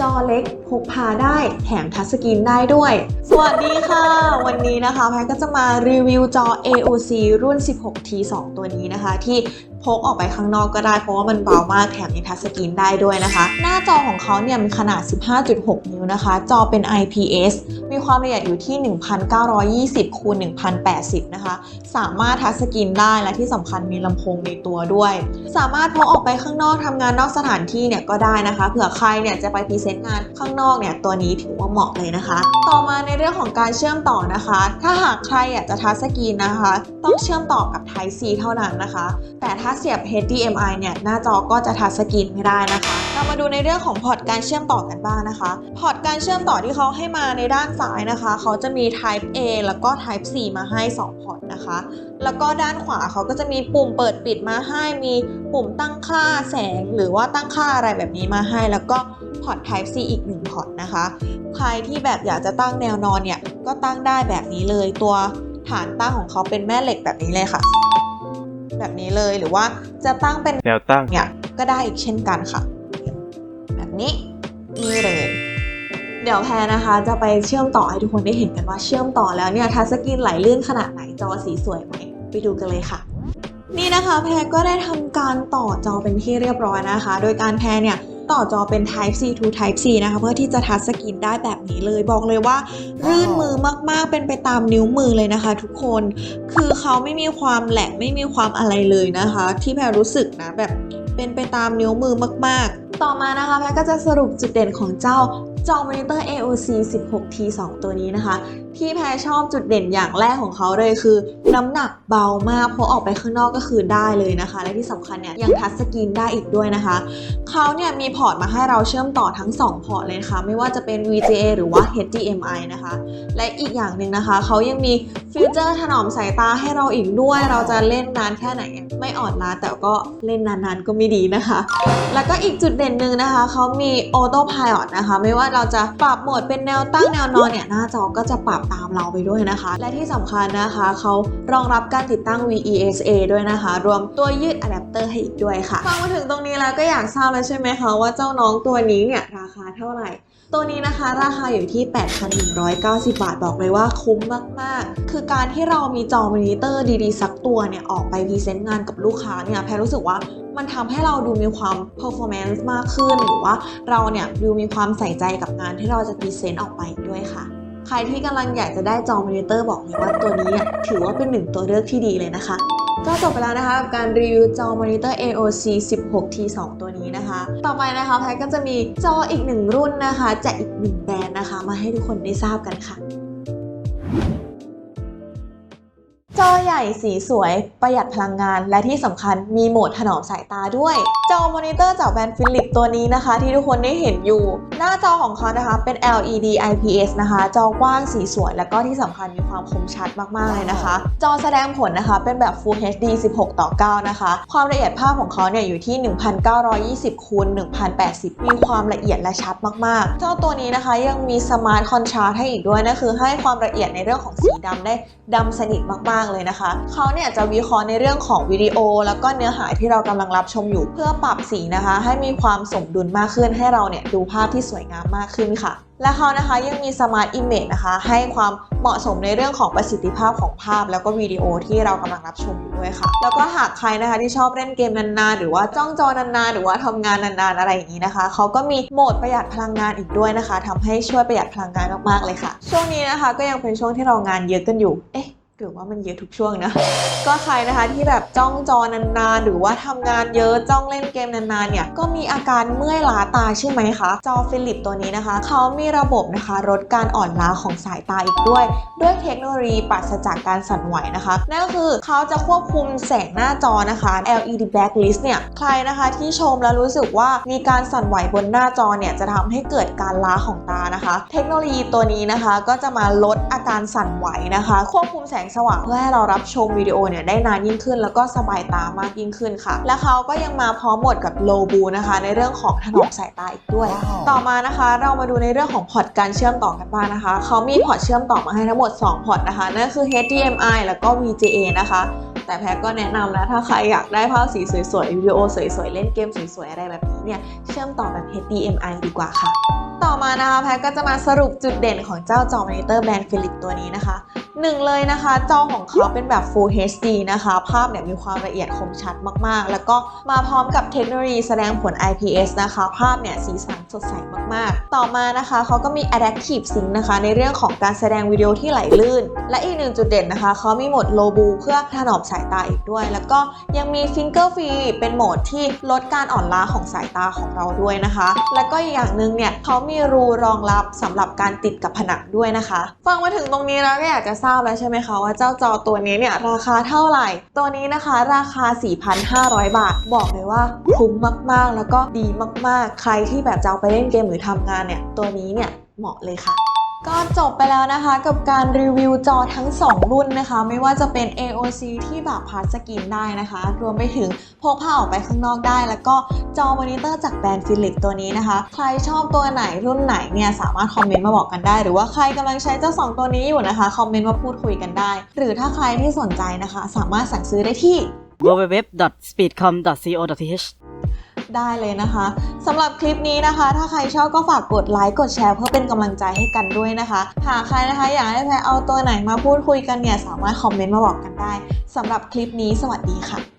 จอเล็กพกพาได้แถมทัชสกรีนได้ด้วย สวัสดีค่ะ วันนี้นะคะแพทก็จะมารีวิวจอ AOC รุ่น 16T2 ตัวนี้นะคะ ที่ พกออกไปข้างนอกก็ได้เพราะว่ามันเบามากแถมยังทัชสกรีนได้ด้วยนะคะ หน้าจอของเขาเนี่ยมีขนาด 15.6 นิ้วนะคะ จอเป็น IPS มีความละเอียดอยู่ที่ 1920คูณ1080 นะคะ สามารถทัชสกรีนได้และที่สำคัญมีลำโพงในตัวด้วย สามารถพกออกไปข้างนอกทำงานนอกสถานที่เนี่ยก็ได้นะคะ เผื่อใครเนี่ยจะไปพรีเซนต์งานข้างนอกเนี่ยตัวนี้ถือว่าเหมาะเลยนะคะ ต่อมาในเรื่องของการเชื่อมต่อนะคะ ถ้าหากใครอยากจะทัชสกรีนนะคะ ต้องเชื่อมต่อกับ Type C เท่านั้นนะคะ แต่ถ้าเสียบ HDMI เนี่ยหน้าจอก็จะทัชสกรีนไม่ได้นะคะ เรามาดูในเรื่องของพอร์ตการเชื่อมต่อกันบ้างนะคะ พอร์ตการเชื่อมต่อที่เขาให้มาในด้านซ้ายนะคะ เขาจะมี Type A แล้วก็ Type C มาให้ 2 พอร์ตนะคะ แล้วก็ด้านขวาเขาก็จะมีปุ่มเปิดปิดมาให้ มีปุ่มตั้งค่าแสงหรือว่าตั้งค่าอะไรแบบนี้มาให้ แล้วก็พอร์ต Type C อีก 1 พอร์ตนะคะ ใครที่แบบอยากจะตั้งแนวนอนเนี่ยก็ตั้งได้แบบนี้เลยตัวฐานตั้งของเขาเป็นแม่เหล็กแบบนี้เลยค่ะ แบบนี้เลยหรือว่าจะตั้งเป็นแนวตั้งเนี่ยก็ได้อีกเช่นกันค่ะ แบบนี้นี่เลยเดี๋ยวแพรนะคะ จะไปเชื่อมต่อให้ทุกคนได้เห็นกันว่าเชื่อมต่อแล้วเนี่ยทัชสกรีนไหลลื่นขนาดไหนจอสีสวยไหมไปดูกันเลยค่ะ นี่นะคะแพรก็ได้ทำการต่อจอเป็นที่เรียบร้อยนะคะ โดยการแพรเนี่ย ต่อจอเป็น Type C to Type C นะคะ เพื่อที่จะทัชสกรีนได้แบบนี้เลย บอกเลยว่า รื่นมือมากๆ เป็นไปตามนิ้วมือเลยนะคะ ทุกคน คือเขาไม่มีความแหลกไม่มีความอะไรเลยนะคะ ที่แพรรู้สึกนะแบบเป็นไปตามนิ้วมือมาก ๆ ต่อมานะคะแพรก็จะสรุปจุดเด่นของเจ้า จอมอนิเตอร์ AOC 16T2 ตัวนี้นะคะ ที่แพรชอบจุดเด่นอย่างแรกของเขาเลยคือ น้ำหนักเบามากเพราะออกไปข้างนอกก็คือได้เลยนะคะ และที่สำคัญเนี่ยยังทัชสกรีนได้อีกด้วยนะคะเขาเนี่ยมีพอร์ตมาให้เราเชื่อมต่อทั้ง 2 พอร์ตเลยนะคะไม่ว่าจะเป็น VGA หรือว่า HDMI นะคะ และอีกอย่างหนึ่งนะคะเขายังมีฟิวเจอร์ถนอมสายตาให้เราอีกด้วย เราจะเล่นนานแค่ไหนไม่อ่อนล้าแต่ก็เล่นนานๆก็ไม่ดีนะคะ แล้วก็อีกจุดเด่นหนึ่งนะคะเขามี Auto Pilot นะคะ ไม่ว่าเราจะปรับโหมดเป็นแนวตั้งแนวนอนเนี่ยหน้าจอก็จะปรับตามเราไปด้วยนะคะ และที่สำคัญนะคะเขารองรับการติดตั้ง VESA ด้วยนะคะ รวมตัวยืดอะแดปเตอร์ให้อีกด้วยค่ะฟังมาถึงตรงนี้แล้วก็อยากทราบแล้วใช่ไหมคะว่าเจ้าน้องตัวนี้เนี่ยราคาเท่าไหร่ ตัวนี้นะคะราคาอยู่ที่ 8,190 บาท บอกเลยว่าคุ้มมาก ๆ คือการที่เรามีจอมอนิเตอร์ดี ๆ สักตัวเนี่ย ออกไปพรีเซนต์งานกับลูกค้าเนี่ย แพรรู้สึกว่ามันทำให้เราดูมีความ performance มากขึ้น หรือว่าเราเนี่ยดูมีความใส่ใจกับงานที่เราจะพรีเซนต์ออกไปด้วยค่ะ ใครที่กำลังอยากจะได้จอมอนิเตอร์บอกเลยว่าตัวนี้ถือว่าเป็นหนึ่งตัวเลือกที่ดีเลยนะคะ ก็จบไปแล้วนะคะกับการรีวิวจอมอนิเตอร์ AOC 16T2 ตัวนี้นะคะ ต่อไปนะคะแพทก็จะมีจออีกหนึ่งรุ่นนะคะจากอีกหนึ่งแบรนด์นะคะ มาให้ทุกคนได้ทราบกันค่ะ จอใหญ่สีสวย ประหยัดพลังงาน และที่สำคัญมีโหมดถนอมสายตาด้วย จอมอนิเตอร์จากแบรนด์ฟิลิปตัวนี้นะคะ ที่ทุกคนได้เห็นอยู่ หน้าจอของเขานะคะเป็น LED IPS นะคะ จอกว้างสีสวย และก็ที่สำคัญมีความคมชัดมากๆเลยนะคะ จอแสดงผลนะคะเป็นแบบ Full HD 16 ต่อ 9 นะคะ ความละเอียดภาพของเขาเนี่ยอยู่ที่ 1920คูณ1080 มีความละเอียดและชัดมากๆเจ้าตัวนี้นะคะยังมี Smart Contrast ให้อีกด้วยนะคือให้ความละเอียดในเรื่องของสีดำได้ดำสนิทมากๆเลยนะคะ เขาเนี่ยจะวิเคราะห์ในเรื่องของวิดีโอ แล้วก็เนื้อหาที่เรากำลังรับชมอยู่เพื่อปรับสีนะคะ ให้มีความสมดุลมากขึ้นให้เราเนี่ยดูภาพที่สวยงามมากขึ้นค่ะและเขานะคะยังมี Smart Image นะคะ ให้ความเหมาะสมในเรื่องของประสิทธิภาพของภาพ แล้วก็วิดีโอที่เรากำลังรับชมอยู่ด้วยค่ะ แล้วก็หากใครนะคะที่ชอบเล่นเกมนานๆ หรือว่าจ้องจอนานๆ หรือว่าทำงานนานๆ อะไรอย่างนี้นะคะ เขาก็มีโหมดประหยัดพลังงานอีกด้วยนะคะทำให้ช่วยประหยัดพลังงานมากๆเลยค่ะ ช่วงนี้นะคะก็ยังเป็นช่วงที่เรางานเยอะกันอยู่ เอ๊ะ หรือว่ามันเยอะทุกช่วงนะ ก็ใครนะคะที่แบบจ้องจอนานๆ หรือว่าทำงานเยอะจ้องเล่นเกมนานๆ เนี่ย ก็มีอาการเมื่อยล้าตาใช่ไหมคะ จอฟิลิปตัวนี้นะคะ เขามีระบบนะคะลดการอ่อนล้าของสายตาอีกด้วย ด้วยเทคโนโลยีปราศจากการสั่นไหวนะคะ นั่นก็คือเขาจะควบคุมแสงหน้าจอนะคะ LED blacklist เนี่ย ใครนะคะที่ชมแล้วรู้สึกว่ามีการสั่นไหวบนหน้าจอเนี่ยจะทำให้เกิดการล้าของตานะคะ เทคโนโลยีตัวนี้นะคะ ก็จะมาลดอาการสั่นไหวนะคะ ควบคุมแสงสว่างเพื่อให้เรารับชมวิดีโอเนี่ยได้นานยิ่งขึ้น แล้วก็สบายตามากยิ่งขึ้นค่ะ และเขาก็ยังมาพร้อมหมดกับ low blue นะคะ ในเรื่องของถนอมสายตาอีกด้วย ต่อมานะคะ เรามาดูในเรื่องของพอร์ตการเชื่อมต่อกันบ้างนะคะเขามีพอร์ตเชื่อมต่อมาให้ทั้งหมด 2 พอร์ตนะคะนั่นคือ HDMI แล้วก็ VGA นะคะแต่แพรก็แนะนำนะ ถ้าใครอยากได้ภาพสีสวยๆ วิดีโอสวยๆ เล่นเกมสวยๆ อะไรแบบนี้เนี่ย เชื่อมต่อแบบ HDMI ดีกว่าค่ะ ต่อมานะคะแพรก็จะมาสรุปจุดเด่นของเจ้าจอมอนิเตอร์แบรนด์ฟิลิปตัวนี้นะคะ หนึ่งเลยนะคะจอของเขาเป็นแบบ Full HD นะคะ ภาพเนี่ยมีความละเอียดคมชัดมากๆ แล้วก็มาพร้อมกับเทคโนโลยีแสดงผล IPS นะคะ ภาพเนี่ยสีสันสดใสมากๆ ต่อมานะคะเขาก็มี Adaptive Sync นะคะ ในเรื่องของการแสดงวิดีโอที่ไหลลื่น และอีกหนึ่งจุดเด่นนะคะเขามีโหมด Low Blue เพื่อถนอมสายตาอีกด้วย แล้วก็ยังมี Finger Free เป็นโหมดที่ลดการอ่อนล้าของสายตาของเราด้วยนะคะ แล้วก็อีกอย่างหนึ่งเนี่ยเขามีรูรองรับสำหรับการติดกับผนังด้วยนะคะ ฟังมาถึงตรงนี้แล้วก็อยากจะทราบแล้วใช่ไหมคะว่าเจ้าจอตัวนี้เนี่ยราคาเท่าไหร่ ตัวนี้นะคะราคา 4,500 บาท บอกเลยว่าคุ้มมากๆ แล้วก็ดีมากๆ ใครที่แบบจะเอาไปเล่นเกมหรือทำงานเนี่ยตัวนี้เนี่ยเหมาะเลยค่ะ ก็จบไปแล้วนะคะกับการรีวิวจอทั้ง 2 รุ่นนะคะ ไม่ว่าจะเป็น AOC ที่แบบพาสกินได้นะคะ รวมไปถึงพกพาออกไปข้างนอกได้ แล้วก็จอมอนิเตอร์จากแบรนด์ฟิลิปตัวนี้นะคะ ใครชอบตัวไหนรุ่นไหนเนี่ยสามารถคอมเมนต์มาบอกกันได้ หรือว่าใครกำลังใช้เจ้า 2 ตัวนี้อยู่นะคะคอมเมนต์มาพูดคุยกันได้ หรือถ้าใครที่สนใจนะคะ สามารถสั่งซื้อได้ที่ www.speedcom.co.th ได้เลยนะคะสำหรับคลิปนี้นะคะ ถ้าใครชอบก็ฝากกดไลค์กดแชร์เพื่อเป็นกำลังใจให้กันด้วยนะคะหากใครนะคะอยากให้แพรเอาตัวไหนมาพูดคุยกันเนี่ยสามารถคอมเมนต์มาบอกกันได้สำหรับคลิปนี้สวัสดีค่ะ